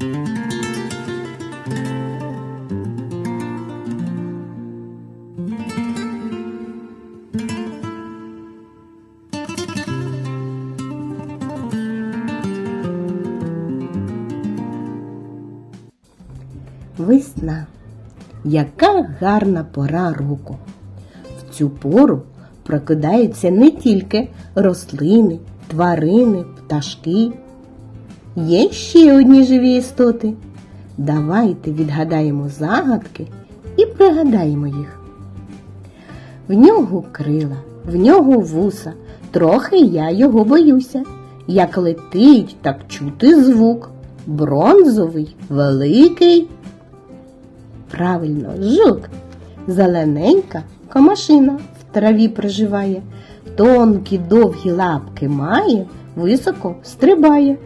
Весна. Яка гарна пора року. В цю пору прокидаються не тільки рослини, тварини, пташки. Є ще одні живі істоти. Давайте відгадаємо загадки і пригадаємо їх. В нього крила, в нього вуса, трохи я його боюся. Як летить, так чути звук. Бронзовий, великий. Правильно, жук. Зелененька комашина в траві проживає, тонкі довгі лапки має, високо стрибає.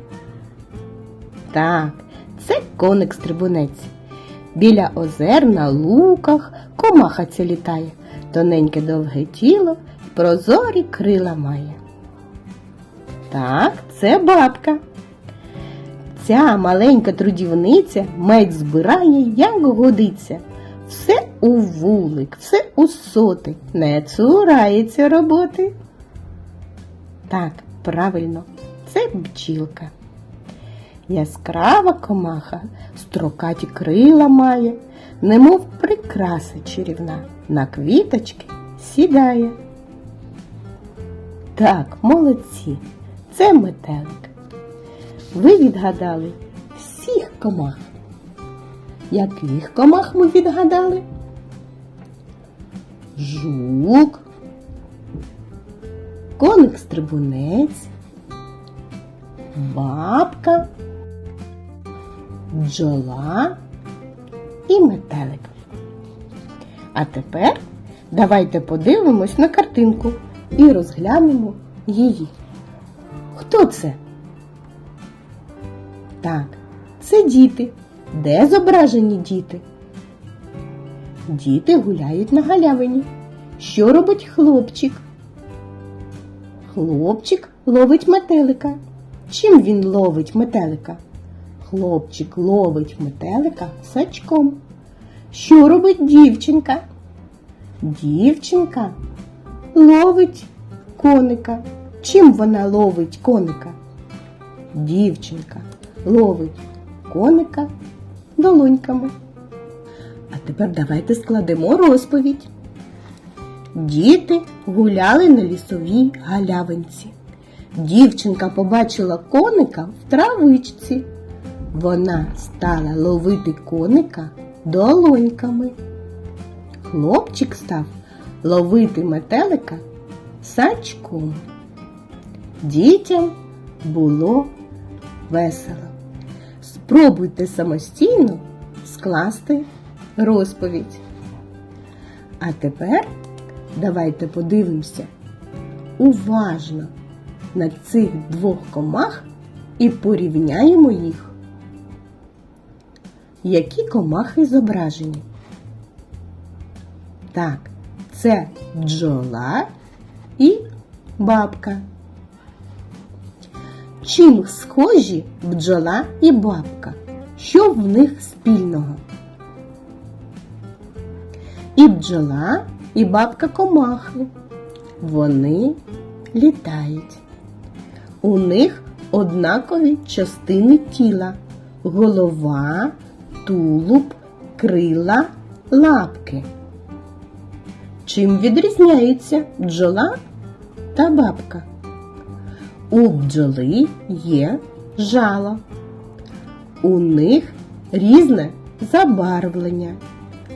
Так, це коник стрибунець. Біля озер на луках комаха ця літає, тоненьке довге тіло, прозорі крила має. Так, це бабка. Ця маленька трудівниця мед збирає, як годиться. Все у вулик, все у соти, не цурається роботи. Так, правильно, це бджілка. Яскрава комаха, строкаті крила має, немов прикраса чарівна, на квіточки сідає. Так, молодці, це метелик. Ви відгадали всіх комах. Яких комах ми відгадали? Жук, коник стрибунець, бабка, бджола і метелик. А тепер давайте подивимось на картинку і розглянемо її. Хто це? Так, це діти. Де зображені діти? Діти гуляють на галявині. Що робить хлопчик? Хлопчик ловить метелика. Чим він ловить метелика? Хлопчик ловить метелика сачком. Що робить дівчинка? Дівчинка ловить коника. Чим вона ловить коника? Дівчинка ловить коника долоньками. А тепер давайте складемо розповідь. Діти гуляли на лісовій галявинці. Дівчинка побачила коника в травичці. Вона стала ловити коника долоньками. Хлопчик став ловити метелика сачком. Дітям було весело. Спробуйте самостійно скласти розповідь. А тепер давайте подивимося уважно на цих двох комах і порівняємо їх. Які комахи зображені? Так, це бджола і бабка. Чим схожі бджола і бабка? Що в них спільного? І бджола, і бабка комахи. Вони літають. У них однакові частини тіла голова, тулуб, крила, лапки. Чим відрізняються бджола та бабка? У бджоли є жало. У них різне забарвлення.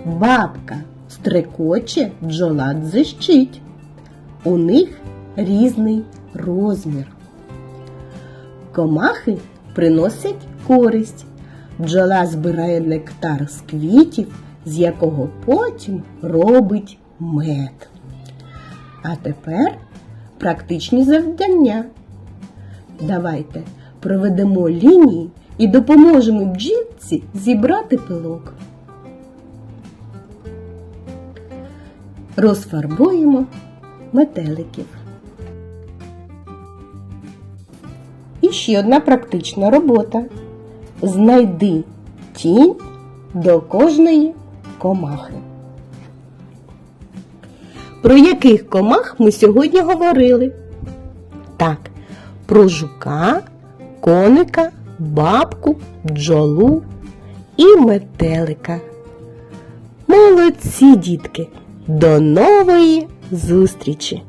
Бабка стрекоче, бджола дзищить. У них різний розмір. Комахи приносять користь. Бджола збирає нектар з квітів, з якого потім робить мед. А тепер практичні завдання. Давайте проведемо лінії і допоможемо бджілці зібрати пилок. Розфарбуємо метеликів. І ще одна практична робота. Знайди тінь до кожної комахи. Про яких комах ми сьогодні говорили? Так, про жука, коника, бабку, бджолу і метелика. Молодці, дітки! До нової зустрічі!